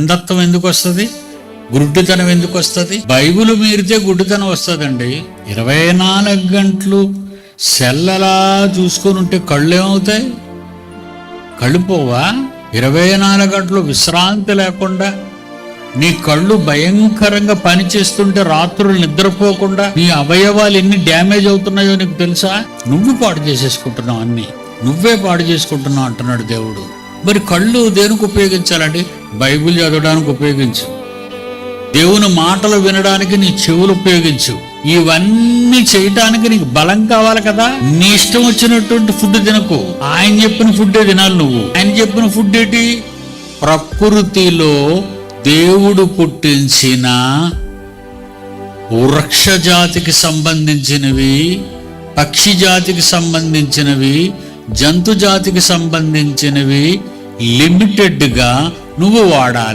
అంధత్వం ఎందుకు వస్తుంది? గుడ్డితనం ఎందుకు వస్తుంది? బైబిల్ మీరితే గుడ్డితనం వస్తుందండి. ఇరవై నాలుగు గంటలు సెల్లలా చూసుకొని ఉంటే కళ్ళు ఏమవుతాయి కళ్ళు పోవా? ఇరవై నాలుగు గంటలు విశ్రాంతి లేకుండా నీ కళ్ళు భయంకరంగా పనిచేస్తుంటే రాత్రులు నిద్రపోకుండా నీ అవయవాలు ఎన్ని డ్యామేజ్ అవుతున్నాయో నీకు తెలుసా? నువ్వు పాడు చేసేసుకుంటున్నావు అన్ని. నువ్వే పాడు చేసుకుంటున్నావు అంటున్నాడు దేవుడు. మరి కళ్ళు దేనికి ఉపయోగించాలండి? బైబిల్ చదవడానికి ఉపయోగించు. దేవుని మాటలు వినడానికి నీ చెవులు ఉపయోగించు. ఇవన్నీ చేయటానికి నీకు బలం కావాలి కదా? నీ ఇష్టం వచ్చినటువంటి ఫుడ్ తినకు. ఆయన చెప్పిన ఫుడ్డే తినాలి నువ్వు? ఆయన చెప్పిన ఫుడ్ ఏంటి? ప్రకృతిలో దేవుడు పుట్టించిన వృక్ష జాతికి సంబంధించినవి పక్షి జాతికి సంబంధించినవి జంతు జాతికి సంబంధించినవి లిమిటెడ్గా నువ్వు వాడాలి.